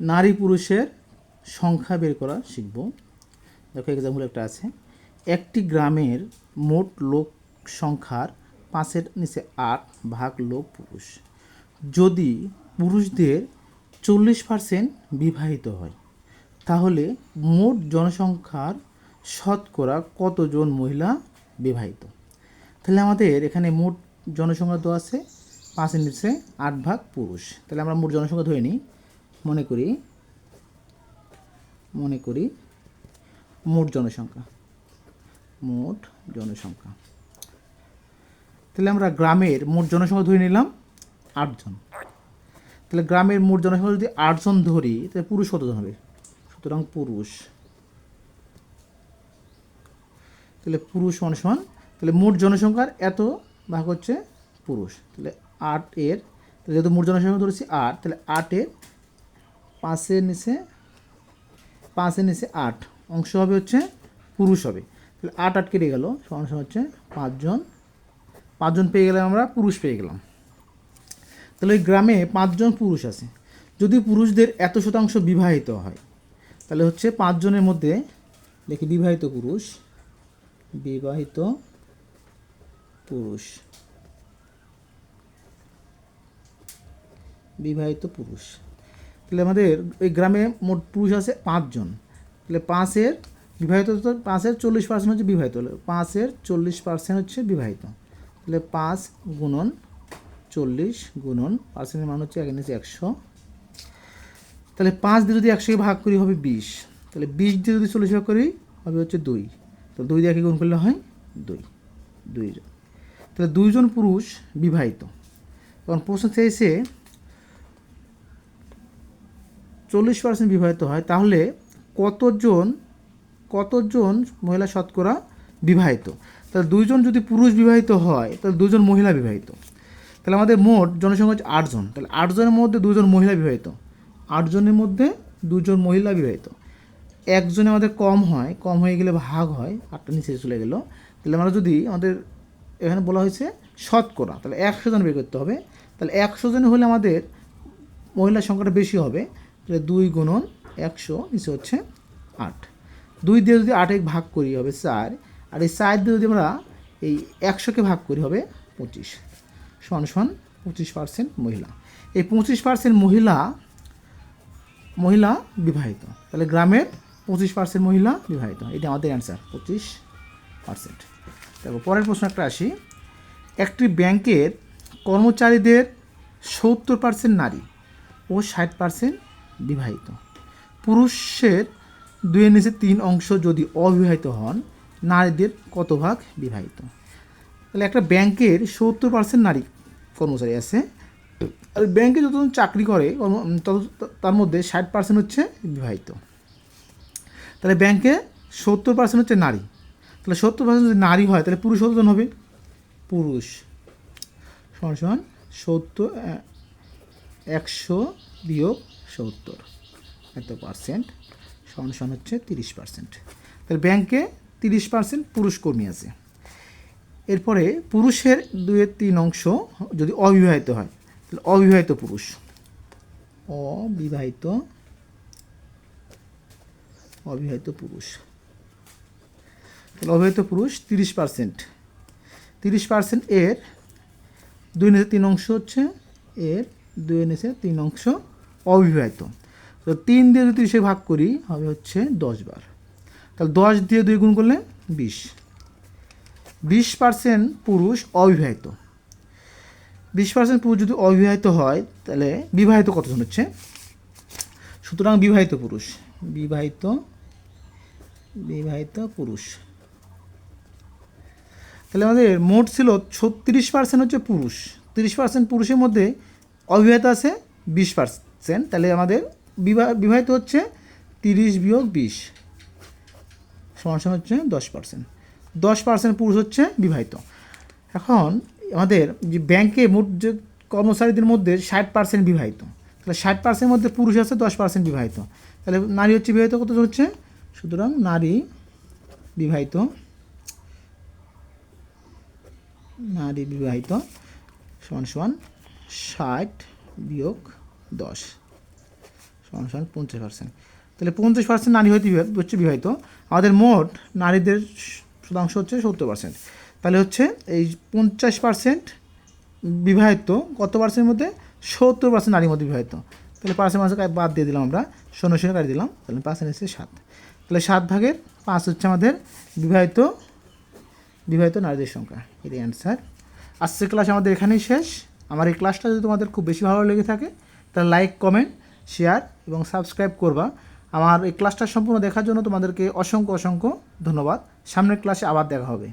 নারী পুরুষের সংখ্যা বের করা শিখব। দেখো এক্সাম্পল একটা আছে। একটি গ্রামের মোট লোক সংখ্যার পাঁচের নিচে আট ভাগ লোক পুরুষ। যদি পুরুষদের চল্লিশ পার্সেন্ট বিবাহিত হয়, তাহলে মোট জনসংখ্যার শতকরা কতজন মহিলা বিবাহিত? তাহলে আমাদের এখানে মোট জনসংখ্যা দেওয়া আছে, পাঁচের নিচে আট ভাগ পুরুষ। তাহলে আমরা মোট জনসংখ্যা ধরে নিই মনে করি মনে করি মোট জনসংখ্যা মোট জনসংখ্যা। তাহলে আমরা গ্রামের মোট জনসংখ্যা ধরে নিলাম আটজন তাহলে গ্রামের মোট জনসংখ্যা যদি আটজন ধরি, তাহলে পুরুষ কতজন হবে? সুতরাং পুরুষ। তাহলে পুরুষ সমান তাহলে মোট জনসংখ্যার এত ভাগ হচ্ছে পুরুষ। তাহলে আট এর যেহেতু মোট জনসংখ্যা ধরেছি আট, তাহলে আটের পাঁচের নিচে পাঁচের নিচে আট। অংশ হবে হচ্ছে পুরুষ হবে। তাহলে আট আট কেটে গেল। সমান হচ্ছে পাঁচজন। পাঁচজন পেয়ে গেলাম আমরা, পুরুষ পেয়ে গেলাম। তাহলে ওই গ্রামে পাঁচজন পুরুষ আছে। যদি পুরুষদের এত শতাংশ বিবাহিত হয়, তাহলে হচ্ছে পাঁচজনের মধ্যে, দেখি বিবাহিত পুরুষ বিবাহিত পুরুষ। বিবাহিত পুরুষ। তাহলে আমাদের ওই গ্রামে মোট পুরুষ আছে পাঁচজন। তাহলে পাঁচের বিবাহিত পাঁচের চল্লিশ পার্সেন্ট হচ্ছে বিবাহিত। পাঁচের চল্লিশ পার্সেন্ট হচ্ছে বিবাহিত। তাহলে পাঁচ গুণন চল্লিশ গুণন পার্সেন্টের মান হচ্ছে এক নিচে একশো। তাহলে পাঁচ দিয়ে যদি একশোকে ভাগ করি হবে বিশ। তাহলে বিশ দিয়ে যদি চল্লিশ ভাগ করি হবে হচ্ছে দুই। তো দুই দিয়ে একে গুণ করলে হয় দুই। দুইজন। তাহলে দুইজন পুরুষ বিবাহিত। তখন প্রশ্ন চেয়েছে চল্লিশ পার্সেন্ট বিবাহিত হয়, তাহলে কতজন কতজন মহিলা শতকরা বিবাহিত? তাহলে দুইজন যদি পুরুষ বিবাহিত হয়, তাহলে দুজন মহিলা বিবাহিত। তাহলে আমাদের মোট জনসংখ্যা হচ্ছে আটজন। তাহলে আটজনের মধ্যে দুজন মহিলা বিবাহিত। আটজনের মধ্যে দুজন মহিলা বিবাহিত। একজনে আমাদের কম হয়, কম হয়ে গেলে ভাগ হয় আটটা নিচে চলে গেল। তাহলে আমরা যদি আমাদের এখানে বলা হয়েছে শতকরা, তাহলে একশো জন বের করতে হবে। তাহলে একশো জন হলে আমাদের মহিলার সংখ্যাটা বেশি হবে। তাহলে দুই গুণন একশো, নিচে হচ্ছে আট। দুই দিয়ে যদি আটে ভাগ করি হবে চার, আর এই চার দিয়ে যদি আমরা এই একশোকে ভাগ করি হবে পঁচিশ। সমান সমান পঁচিশ পার্সেন্ট মহিলা। এই পঁচিশ পার্সেন্ট মহিলা মহিলা বিবাহিত। তাহলে গ্রামের পঁচিশ পার্সেন্ট মহিলা বিবাহিত। এটা আমাদের অ্যান্সার পঁচিশ পার্সেন্ট তারপর পরের প্রশ্ন একটা আসি। একটি ব্যাংকের কর্মচারীদের সত্তর পার্সেন্ট নারী ও ষাট পার্সেন্ট বিবাহিত। পুরুষের দুইয়ের নিচে তিন অংশ যদি অবিবাহিত হন, নারীদের কত ভাগ বিবাহিত? তাহলে একটা ব্যাংকের সত্তর পার্সেন্ট নারী কর্মচারী আছে। আর ব্যাংকে যতজন চাকরি করে তত, তার মধ্যে ষাট পার্সেন্ট হচ্ছে বিবাহিত। তাহলে ব্যাংকে সত্তর পার্সেন্ট হচ্ছে নারী। তাহলে সত্তর পার্সেন্ট যদি নারী হয়, তাহলে পুরুষ কতজন হবে? পুরুষ। সমান সত্তর একশো বিয়োগ সত্তর। এত পার্সেন্ট সমান সমান হচ্ছে তিরিশ পার্সেন্ট তাহলে ব্যাংকে তিরিশ পার্সেন্ট পুরুষ কর্মী আছে। এরপরে পুরুষের দুয়ের তিন অংশ যদি অবিবাহিত হয়, তাহলে অবিবাহিত পুরুষ। অবিবাহিত অবিবাহিত পুরুষ। তাহলে অবিবাহিত পুরুষ তিরিশ পার্সেন্ট তিরিশ পার্সেন্ট এর দুই নিচে তিন অংশ হচ্ছে, এর দুই নিচে তিন অংশ অবিবাহিত। তো তিন দিয়ে যদি সে ভাগ করি, হবে হচ্ছে দশ বার। তাহলে দশ দিয়ে দুই গুণ করলে বিশ। বিশ পার্সেন্ট পুরুষ অবিবাহিত। বিশ পার্সেন্ট পুরুষ যদি অবিবাহিত হয়, তাহলে বিবাহিত কতজন হচ্ছে? সুতরাং বিবাহিত পুরুষ। বিবাহিত বিবাহিত পুরুষ। তাহলে আমাদের মোট ছিল ছত্রিশ পার্সেন্ট হচ্ছে পুরুষ। তিরিশ পার্সেন্ট পুরুষের মধ্যে অবিবাহিত আছে, বিশ পার্সেন্ট। তাহলে আমাদের বিবাহ বিবাহিত হচ্ছে তিরিশ বিয়োগ বিশ, সমান হচ্ছে দশ পার্সেন্ট দশ পার্সেন্ট পুরুষ হচ্ছে বিবাহিত। এখন আমাদের যে ব্যাংকে মোট যে কর্মচারীদের মধ্যে ষাট পার্সেন্ট বিবাহিত, তাহলে ষাট পার্সেন্টের মধ্যে পুরুষ আছে, দশ পার্সেন্ট বিবাহিত। তাহলে নারী হচ্ছে বিবাহিত, কত হচ্ছে? সুতরাং নারী বিবাহিত নারী বিবাহিত সমান সমান ষাট বিয়োগ দশ। সমান পঞ্চাশ পার্সেন্ট তাহলে পঞ্চাশ পার্সেন্ট নারী হইতে হচ্ছে বিবাহিত। আমাদের মোট নারীদের শতাংশ হচ্ছে সত্তর পার্সেন্ট তাহলে হচ্ছে এই পঞ্চাশ পার্সেন্ট বিবাহিত, কত পার্সেন্টের মধ্যে? সত্তর পার্সেন্ট নারীর মধ্যে বিবাহিত। তাহলে পার্সেন্ট মাসে বাদ দিয়ে দিলাম আমরা। শূন্য শূন্য কাটি দিলাম। তাহলে পার্সেন্ট এসেছে সাত। তাহলে সাত ভাগের পাঁচ হচ্ছে আমাদের বিবাহিত বিবাহিত নারীদের সংখ্যা। এটাই অ্যান্সার আজকের ক্লাস আমাদের এখানেই শেষ। আমার এই ক্লাসটা যদি তোমাদের খুব বেশি ভালো লেগে থাকে তাহলে লাইক কমেন্ট শেয়ার এবং সাবস্ক্রাইব করবা। আমার এই ক্লাসটা সম্পূর্ণ দেখার জন্য তোমাদেরকে অসংখ্য অসংখ্য ধন্যবাদ। সামনের ক্লাসে আবার দেখা হবে।